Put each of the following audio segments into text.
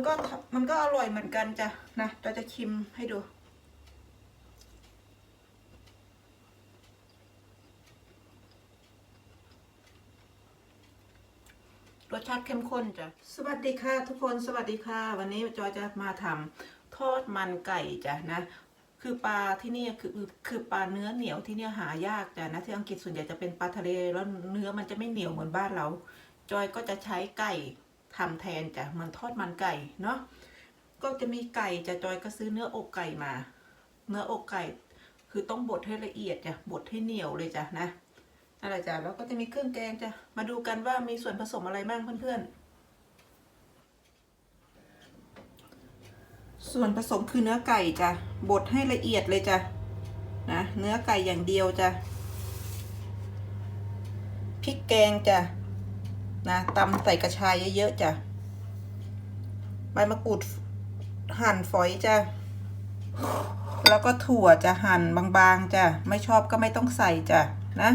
มันก็มันก็อร่อยเหมือนกันจ้ะนะเราจะชิมให้ดู รสชาติเข้มข้นจ้ะ สวัสดีค่ะทุกคนสวัสดีค่ะ วันนี้จอยจะมาทำทอดมันไก่จ้ะนะคือปลาที่นี่คือคือปลาเนื้อเหนียวที่เนี่ยหายากจ้ะนะที่อังกฤษส่วนใหญ่จะเป็นปลาทะเลแล้วเนื้อมันจะไม่เหนียวเหมือนบ้านเรา จอยก็จะใช้ไก่ ทำแทนจ้ะเหมือนทอดมันไก่เนาะก็จะมีไก่จะจอยก็ซื้อเนื้ออกไก่มา เนื้ออกไก่ คือต้องบดให้ละเอียดจ้ะบดให้เหนียวเลยจ้ะนะอะไรจ้ะแล้วก็จะมีเครื่องแกงจ้ะมาดูกันว่ามีส่วนผสมอะไรบ้างเพื่อนๆ ส่วนผสมคือเนื้อไก่จ้ะบดให้ละเอียดเลยจ้ะนะเนื้อไก่อย่างเดียวจ้ะพริกแกงจ้ะ นะตำใส่กระชายเยอะๆจ้ะใบมะกรูดหั่นฝอยจ้ะแล้วก็ถั่วจะหั่นบางๆจ้ะไม่ชอบก็ไม่ต้องใส่จ้ะนะ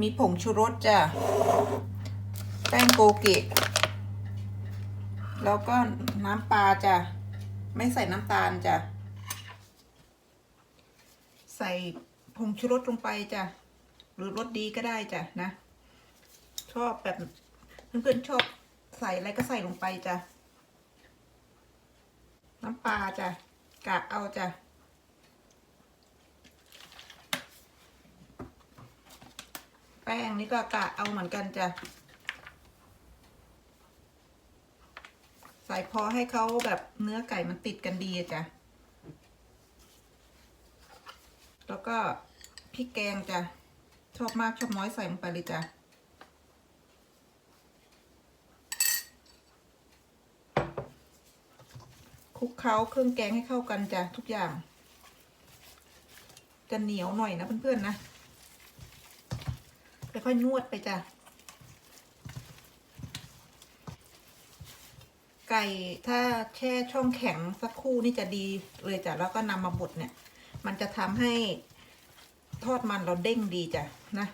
มีผงชูรสจ้ะแป้งโกเกะแล้วก็น้ำปลาจ้ะไม่ใส่น้ำตาลจ้ะใส่ผงชูรสลงไปจ้ะหรือรสดีก็ได้จ้ะนะ ชอบแบบเพื่อนๆชอบใส่อะไรก็ใส่ลงไปจ้ะ น้ำปลาจ้ะกะเอาจ้ะแป้งนี่ก็กะเอาเหมือนกันจ้ะ ใส่พอให้เขาแบบเนื้อไก่มันติดกันดีจ้ะ แล้วก็พริกแกงจ้ะ ชอบมากชอบน้อยใส่ลงไปเลยจ้ะ คลุกเคล้าเครื่องแกงให้เข้ากันจ้ะทุกอย่าง จะเหนียวหน่อยนะเพื่อนๆนะค่อยๆนวดไปจ้ะไก่ถ้าแช่ช่องแข็งสักครู่นี่จะดีเลยจ้ะแล้วก็นำมาบดเนี่ย มันจะทำให้ทอดมันเราเด้งดีจ้ะนะ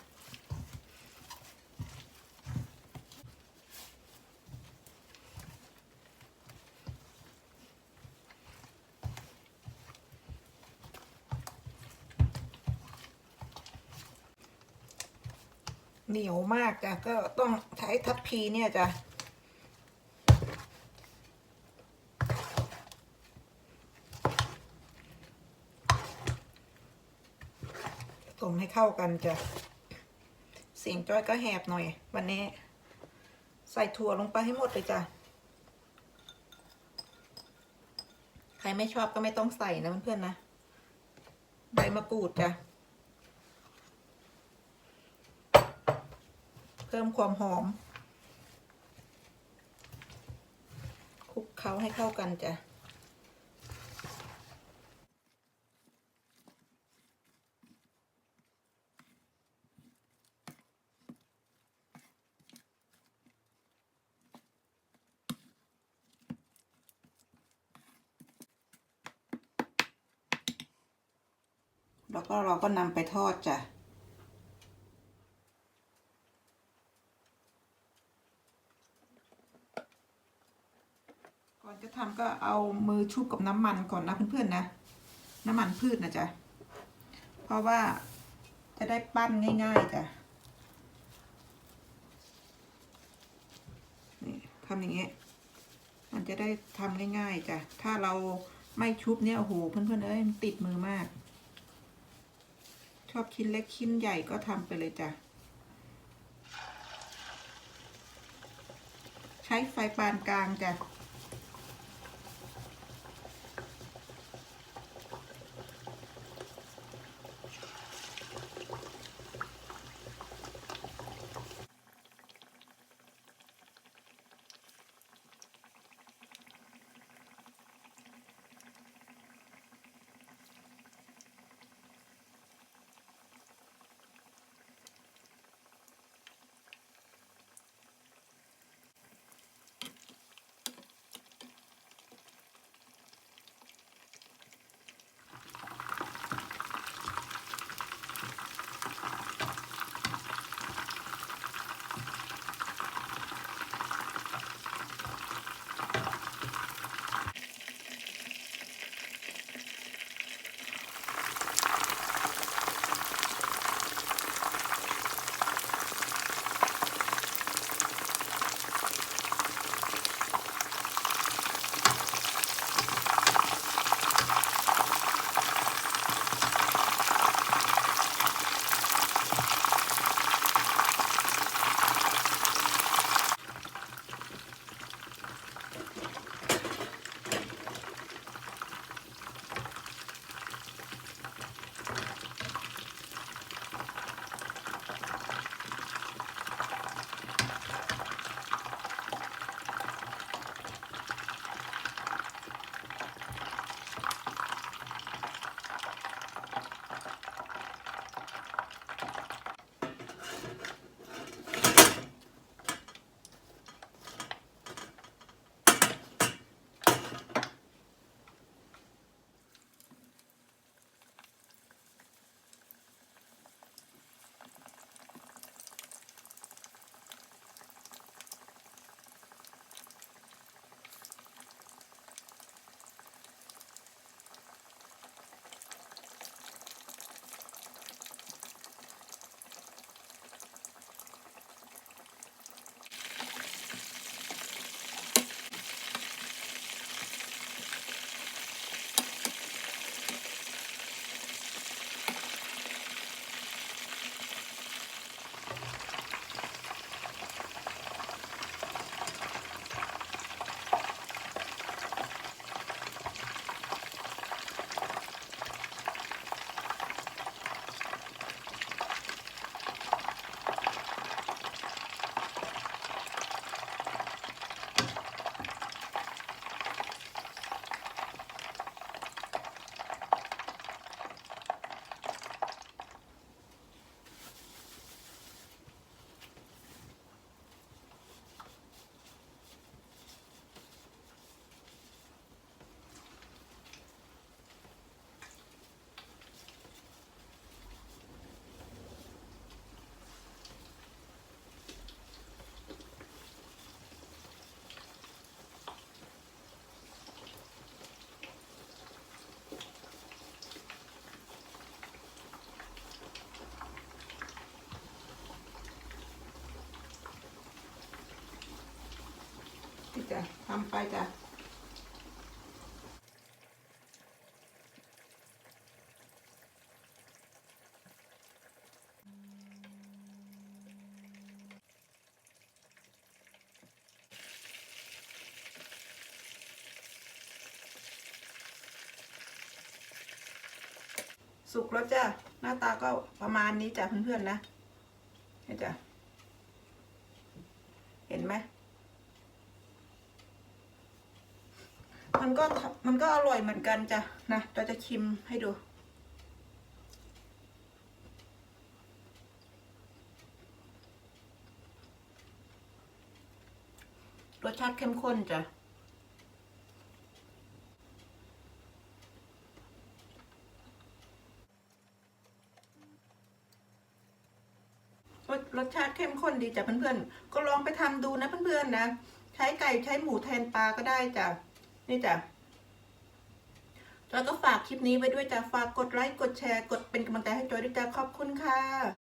เหนียวมากจ้ะก็ต้องใช้ทัพพีเนี่ยจ้ะต้มให้เข้ากันจ้ะ เสียงจ้อยก็แหบหน่อย วันนี้ ใส่ถั่วลงไปให้หมดเลยจ้ะ ใครไม่ชอบก็ไม่ต้องใส่นะเพื่อนๆนะ ใบมะกรูดจ้ะ เพิ่มความหอมคลุกเคล้าให้เข้ากันจ้ะแล้วก็เราก็นำไปทอดจ้ะ ก่อนจะทำก็ เอามือชุบกับน้ำมันก่อนนะเพื่อนๆนะ น้ำมันพืชนะจ๊ะ เพราะว่าจะได้ปั้นง่ายๆจ้ะนี่ทำอย่างเงี้ยมันจะได้ทำง่ายๆจ้ะ ถ้าเราไม่ชุบเนี่ยโอ้โหเพื่อนๆเอ้ยมันติดมือมาก ชอบชิ้นเล็กชิ้นใหญ่ก็ทำไปเลยจ้ะใช้ไฟปานกลางจ้ะ จ้ะทำไปจ้ะสุกแล้วจ้ะ หน้าตาก็ประมาณนี้จ้ะเพื่อนๆนะนี่จ้ะ เห็นไหม มันก็ทำ มันก็อร่อยเหมือนกันจ้ะนะเราจะชิมให้ดู รสชาติเข้มข้นจ้ะรสรสชาติเข้มข้นดีจ้ะเพื่อนๆ ก็ลองไปทำดูนะเพื่อนๆนะ ใช้ไก่ใช้หมูแทนปลาก็ได้จ้ะ นี่จ้ะ แล้วก็ฝากคลิปนี้ไว้ด้วยจ้ะฝากกดไลค์กดแชร์ กดเป็นกำลังใจให้จอยด้วยจ้ะขอบคุณค่ะ